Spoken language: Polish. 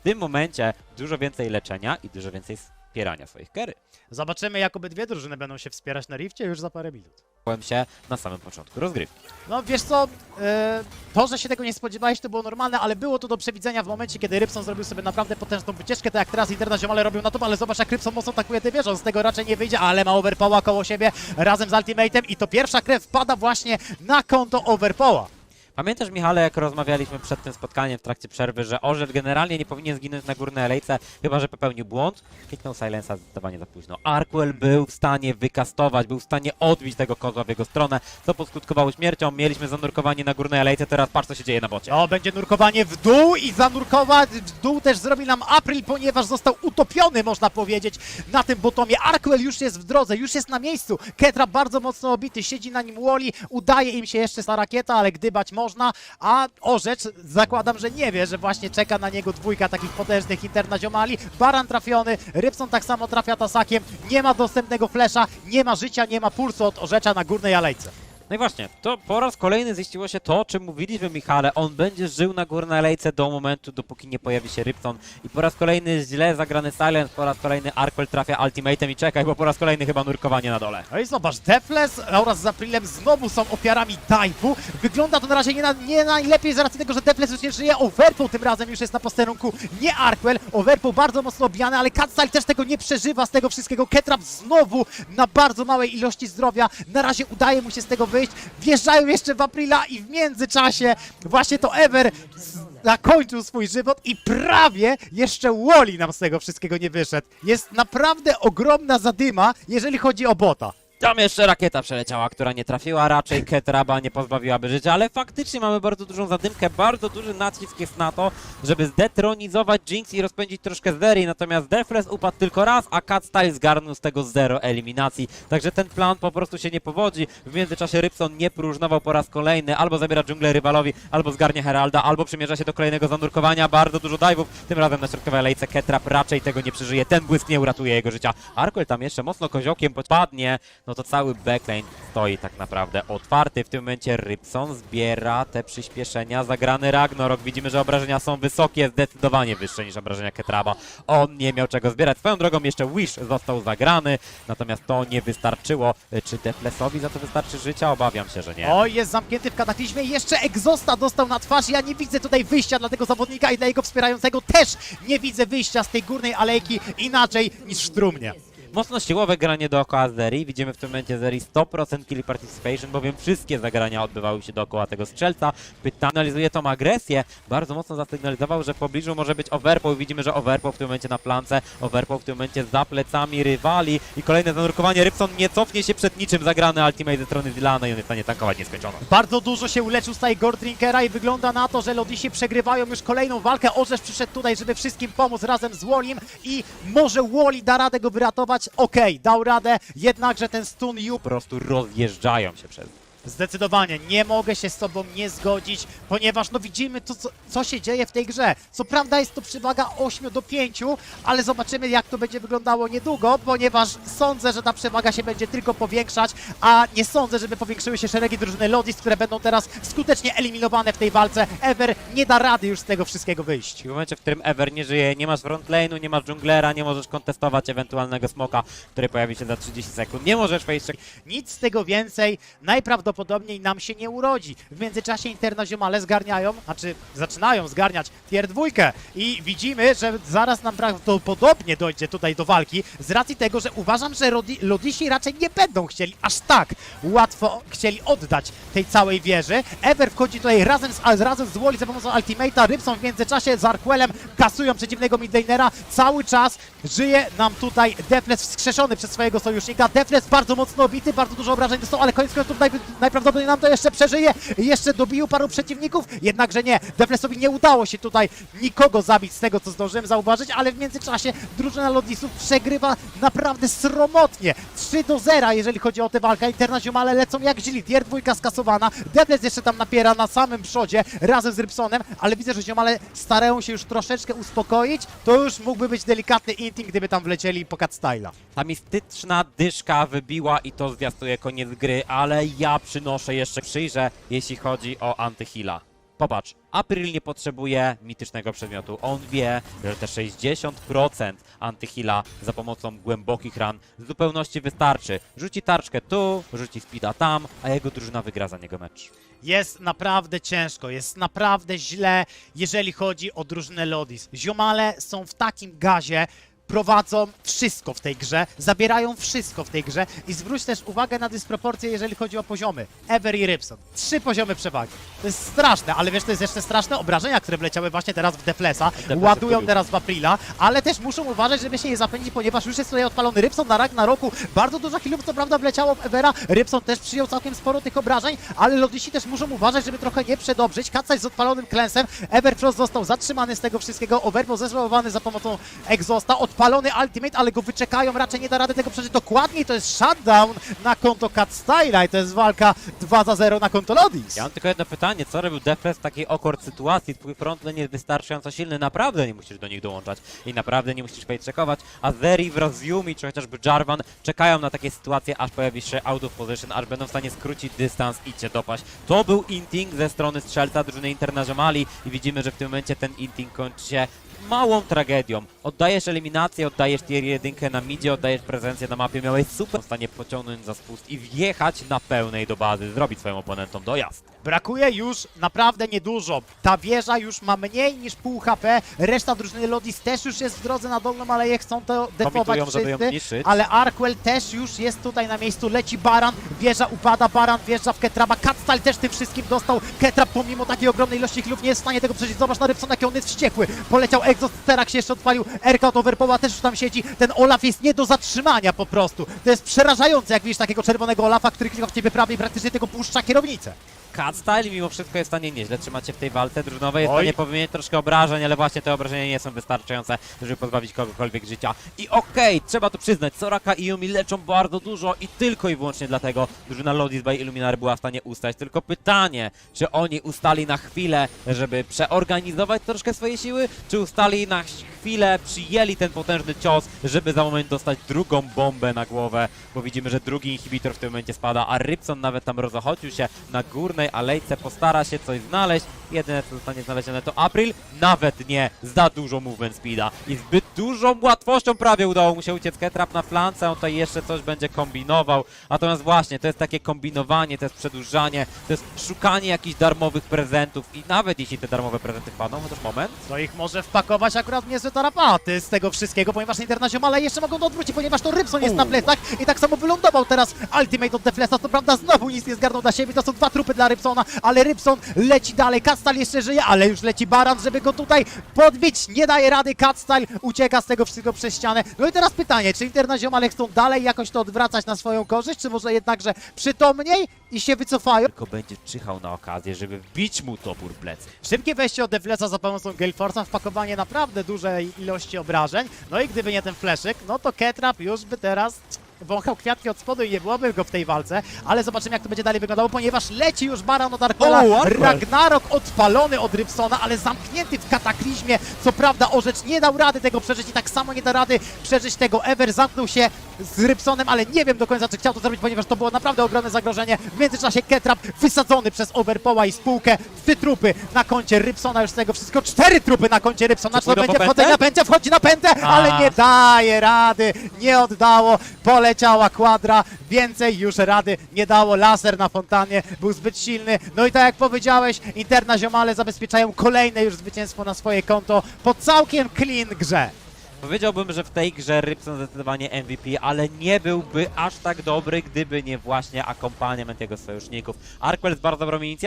w tym momencie dużo więcej leczenia i dużo więcej wspierania swoich kery. Zobaczymy, jak obydwie drużyny będą się wspierać na rifcie już za parę minut. Byłem się na samym początku rozgrywki. No wiesz co, e, to, że się tego nie spodziewałeś, to było normalne, ale było to do przewidzenia w momencie, kiedy Rybson zrobił sobie naprawdę potężną wycieczkę, tak jak teraz Interna Ziomale robią na to, ale zobacz jak Rybson mocno atakuje tę wieżę, on z tego raczej nie wyjdzie, ale ma Overpoła koło siebie razem z Ultimatem i to pierwsza krew wpada właśnie na konto Overpoła. Pamiętasz, Michale, jak rozmawialiśmy przed tym spotkaniem w trakcie przerwy, że Orzeł generalnie nie powinien zginąć na górnej alejce, chyba że popełnił błąd? Kliknął Silensa zdecydowanie za późno. Arkwell był w stanie wykastować, był w stanie odbić tego kozła w jego stronę, co poskutkowało śmiercią. Mieliśmy zanurkowanie na górnej alejce, teraz patrz, co się dzieje na bocie. O, będzie nurkowanie w dół i zanurkować w dół też zrobi nam April, ponieważ został utopiony, można powiedzieć, na tym botomie. Arkwell już jest w drodze, już jest na miejscu. Ketra bardzo mocno obity, siedzi na nim Wally, udaje im się jeszcze ta rakieta, ale gdybać można, a Orzecz zakładam, że nie wie, że właśnie czeka na niego dwójka takich potężnych internaziomali. Baran trafiony, Rybson tak samo trafia tasakiem, nie ma dostępnego flesza, nie ma życia, nie ma pulsu od Orzecza na górnej alejce. No i właśnie, to po raz kolejny ziściło się to, o czym mówiliśmy, Michale. On będzie żył na górnej alejce do momentu, dopóki nie pojawi się Rybson. I po raz kolejny źle zagrany Silence, po raz kolejny Arkwell trafia ultimatem i czekaj, bo po raz kolejny chyba nurkowanie na dole. No i zobacz, Defles oraz z Aprilem znowu są ofiarami dive'u. Wygląda to na razie nie, na, nie najlepiej z racji tego, że Defles już nie żyje. Overpool tym razem już jest na posterunku, nie Arkwell. Overpool bardzo mocno obijany, ale Catstyle też tego nie przeżywa z tego wszystkiego. Ketrap znowu na bardzo małej ilości zdrowia. Na razie udaje mu się z tego wyjść. Wjeżdżają jeszcze w Aprila i w międzyczasie właśnie to Ever zakończył swój żywot i prawie jeszcze Wally nam z tego wszystkiego nie wyszedł. Jest naprawdę ogromna zadyma, jeżeli chodzi o bota. Tam jeszcze rakieta przeleciała, która nie trafiła, raczej Ketraba nie pozbawiłaby życia, ale faktycznie mamy bardzo dużą zadymkę, bardzo duży nacisk jest na to, żeby zdetronizować Jinx i rozpędzić troszkę Zeri, natomiast Defles upadł tylko raz, a Cat Style zgarnął z tego zero eliminacji, także ten plan po prostu się nie powodzi. W międzyczasie Rybson nie próżnował po raz kolejny, albo zabiera dżunglę rywalowi, albo zgarnia Heralda, albo przymierza się do kolejnego zanurkowania, bardzo dużo dive'ów, tym razem na środkowej lejce Ketrap raczej tego nie przeżyje, ten błysk nie uratuje jego życia. Arkwell tam jeszcze mocno koziołkiem podpadnie, no to cały backlane stoi tak naprawdę otwarty. W tym momencie Rybson zbiera te przyspieszenia. Zagrany Ragnarok. Widzimy, że obrażenia są wysokie, zdecydowanie wyższe niż obrażenia Ketraba. On nie miał czego zbierać. Swoją drogą jeszcze Wish został zagrany, natomiast to nie wystarczyło. Czy Deflesowi za to wystarczy życia? Obawiam się, że nie. Oj, jest zamknięty w kataklizmie. Jeszcze egzosta dostał na twarz. Ja nie widzę tutaj wyjścia dla tego zawodnika i dla jego wspierającego też nie widzę wyjścia z tej górnej alejki inaczej niż w trumnie. Mocno siłowe granie dookoła Zeri. Widzimy w tym momencie Zeri 100% kill participation, bowiem wszystkie zagrania odbywały się dookoła tego strzelca. Pytanie analizuje tą agresję. Bardzo mocno zasygnalizował, że w pobliżu może być Overpool. Widzimy, że Overpool w tym momencie na plance. Overpool w tym momencie za plecami rywali. I kolejne zanurkowanie. Rybson nie cofnie się przed niczym. Zagrany ultimate ze strony Zilana i on jest w stanie tankować nieskończono. Bardzo dużo się uleczył z tej Drinkera i wygląda na to, że Lodisi przegrywają już kolejną walkę. Orzesz przyszedł tutaj, żeby wszystkim pomóc razem z Wallim i może Wally da radę go wyratować. Okej, dał radę, jednakże ten stun you Po prostu rozjeżdżają się przez Zdecydowanie nie mogę się z tobą nie zgodzić, ponieważ no widzimy to, co, co się dzieje w tej grze. Co prawda jest to przewaga 8 do 5, ale zobaczymy jak to będzie wyglądało niedługo, ponieważ sądzę, że ta przewaga się będzie tylko powiększać, a nie sądzę, żeby powiększyły się szeregi drużyny Lodis, które będą teraz skutecznie eliminowane w tej walce. Ever nie da rady już z tego wszystkiego wyjść. W momencie, w którym Ever nie żyje, nie masz frontlane'u, nie masz dżunglera, nie możesz kontestować ewentualnego smoka, który pojawi się za 30 sekund. Nie możesz wejść Nic z tego więcej najprawdopodobniej nam się nie urodzi. W międzyczasie internaziomale zgarniają, znaczy zaczynają zgarniać tier dwójkę i widzimy, że zaraz nam prawdopodobnie dojdzie tutaj do walki z racji tego, że uważam, że Rodi- Lodisi raczej nie będą chcieli aż tak łatwo chcieli oddać tej całej wieży. Ever wchodzi tutaj razem z, razem z Wally za pomocą Ultimate'a, Rybson w międzyczasie z Arquelem kasują przeciwnego midlanera. Cały czas żyje nam tutaj Defles wskrzeszony przez swojego sojusznika. Defles bardzo mocno obity, bardzo dużo obrażeń dostał, ale koniec końców naj, najprawdopodobniej nam to jeszcze przeżyje. Jeszcze dobił paru przeciwników, jednakże nie. Deflesowi nie udało się tutaj nikogo zabić z tego, co zdążyłem zauważyć, ale w międzyczasie drużyna Lodisów przegrywa naprawdę sromotnie. 3 do 0, jeżeli chodzi o tę walkę. Internazionale lecą jak źli. Tier dwójka skasowana. Defles jeszcze tam napiera na samym przodzie razem z Rybsonem, ale widzę, że ziomale starają się już troszeczkę uspokoić. To już mógłby być delikatny inting, gdyby tam wlecieli po styla. Ta mistyczna dyszka wybiła i to zwiastuje koniec gry, ale ja przynoszę jeszcze przyjrzę, jeśli chodzi o antyhila. Popatrz, April nie potrzebuje mitycznego przedmiotu. On wie, że te 60% antyhila za pomocą głębokich ran w zupełności wystarczy. Rzuci tarczkę tu, rzuci speeda tam, a jego drużyna wygra za niego mecz. Jest naprawdę ciężko, jest naprawdę źle, jeżeli chodzi o drużynę Lodis. Ziomale są w takim gazie, prowadzą wszystko w tej grze, zabierają wszystko w tej grze i zwróć też uwagę na dysproporcje, jeżeli chodzi o poziomy. Ever i Rybson. Trzy poziomy przewagi. To jest straszne, ale wiesz, to jest jeszcze straszne obrażenia, które wleciały właśnie teraz w Deflesa, ładują teraz w Aprila, ale też muszą uważać, żeby się nie zapędzić, ponieważ już jest tutaj odpalony Rybson na rak na roku. Bardzo dużo healów, co prawda, wleciało w Evera. Rybson też przyjął całkiem sporo tych obrażeń, ale Lodisi też muszą uważać, żeby trochę nie przedobrzyć. Kacać z odpalonym klęsem. Everfrost został zatrzymany z tego wszystkiego. Overpo zezwolowany za pomocą Exhausta. Odpalony ultimate, ale go wyczekają. Raczej nie da rady tego przeżyć dokładniej. To jest shutdown na konto Cat Styla i to jest walka 2 za 0 na konto Lodis. Ja mam tylko jedno pytanie, co robił Defles w takiej awkward sytuacji? Twój frontlane jest wystarczająco silny, naprawdę nie musisz do nich dołączać i naprawdę nie musisz fejczekować, a Zeri wraz z Yumi, czy chociażby Jarvan czekają na takie sytuacje, aż pojawi się out of position, aż będą w stanie skrócić dystans i cię dopaść. To był inting ze strony strzelca drużyny Internazionali i widzimy, że w tym momencie ten inting kończy się małą tragedią. Oddajesz eliminację, oddajesz tier 1 na midzie, oddajesz prezencję na mapie, miałeś super w stanie pociągnąć za spust i wjechać na pełnej do bazy, zrobić swoim oponentom dojazd. Brakuje już naprawdę niedużo. Ta wieża już ma mniej niż pół HP. Reszta drużyny Lodis też już jest w drodze na dolną aleję. Chcą to defować wszyscy. Ale Arkwell też już jest tutaj na miejscu. Leci Baran, wieża upada, Baran wjeżdża w Ketraba. Katstal też tym wszystkim dostał. Ketrab pomimo takiej ogromnej ilości chwilów nie jest w stanie tego przeżyć. Zobacz na Rybsona, jak on jest wściekły. Poleciał Exhaust, Terak się jeszcze odpalił. Erka od Overpoła też już tam siedzi. Ten Olaf jest nie do zatrzymania po prostu. To jest przerażające, jak widzisz takiego czerwonego Olafa, który klika w ciebie prawie i praktycznie tego puszcza kierownicę. Cat Style mimo wszystko jest w stanie nieźle trzymać się w tej walce drużynowej, jest w stanie powymienić troszkę obrażeń, ale właśnie te obrażenia nie są wystarczające, żeby pozbawić kogokolwiek życia. I okej, trzeba to przyznać, Soraka i Yumi leczą bardzo dużo i tylko i wyłącznie dlatego drużyna Lodis by Illuminary była w stanie ustać. Tylko pytanie, czy oni ustali na chwilę, żeby przeorganizować troszkę swoje siły, czy ustali na chwilę, przyjęli ten potężny cios, żeby za moment dostać drugą bombę na głowę, bo widzimy, że drugi inhibitor w tym momencie spada, a Rybson nawet tam rozochodził się na alejce, postara się coś znaleźć. Jedyne co zostanie znalezione to April, nawet nie za dużo movement speeda. I zbyt dużą łatwością prawie udało mu się uciec. Ketrap na flance, on tutaj jeszcze coś będzie kombinował, natomiast właśnie to jest takie kombinowanie, to jest przedłużanie, to jest szukanie jakichś darmowych prezentów. I nawet jeśli te darmowe prezenty wpadną, chociaż moment, To ich może wpakować akurat niezłe tarapaty z tego wszystkiego, ponieważ Internazionale jeszcze mogą to odwrócić, ponieważ to Rybson jest na plecach i tak samo wylądował teraz Ultimate od Deflesa, to prawda znowu nic nie zgarnął dla siebie, to są dwa trupy dla Rybsona, ale Rybson leci dalej, Katstal jeszcze żyje, ale już leci Baran, żeby go tutaj podbić, nie daje rady, Katstal ucieka z tego wszystkiego przez ścianę. No i teraz pytanie, czy Internazionale chcą dalej jakoś to odwracać na swoją korzyść, czy może jednakże przytomniej i się wycofają? tylko będzie czyhał na okazję, żeby wbić mu topór w plecy. Szybkie wejście od Deflesa za pomocą Gale Force'a, wpakowanie naprawdę dużej ilości obrażeń. No i gdyby nie ten fleszyk, no to Ketrap już by teraz wąchał kwiatki od spodu i nie byłoby go w tej walce, ale zobaczymy jak to będzie dalej wyglądało, ponieważ leci już Baran od O, Arkwell! Ragnarok odpalony od Rybsona, ale zamknięty w kataklizmie, co prawda Orzecz nie dał rady tego przeżyć i tak samo nie da rady przeżyć tego Ever, zamknął się z Rybsonem, ale nie wiem do końca czy chciał to zrobić, ponieważ to było naprawdę ogromne zagrożenie. W międzyczasie Ketrap wysadzony przez Overpoła i spółkę, trzy trupy na koncie Rybsona, już z tego wszystkiego cztery trupy na koncie Rybsona, Czy to pójdą będzie wchodzenie pętę? na pętę, wchodzi na pętę, A. ale nie daje rady, nie oddało, poleciała kwadra, więcej już rady nie dało, laser na fontanie był zbyt silny, no i tak jak powiedziałeś, Interna Ziomale zabezpieczają kolejne już zwycięstwo na swoje konto po całkiem clean grze. Powiedziałbym, że w tej grze Rybson zdecydowanie MVP, ale nie byłby aż tak dobry, gdyby nie właśnie akompaniament jego sojuszników. Arkwell z bardzo dobrą inicjatywą.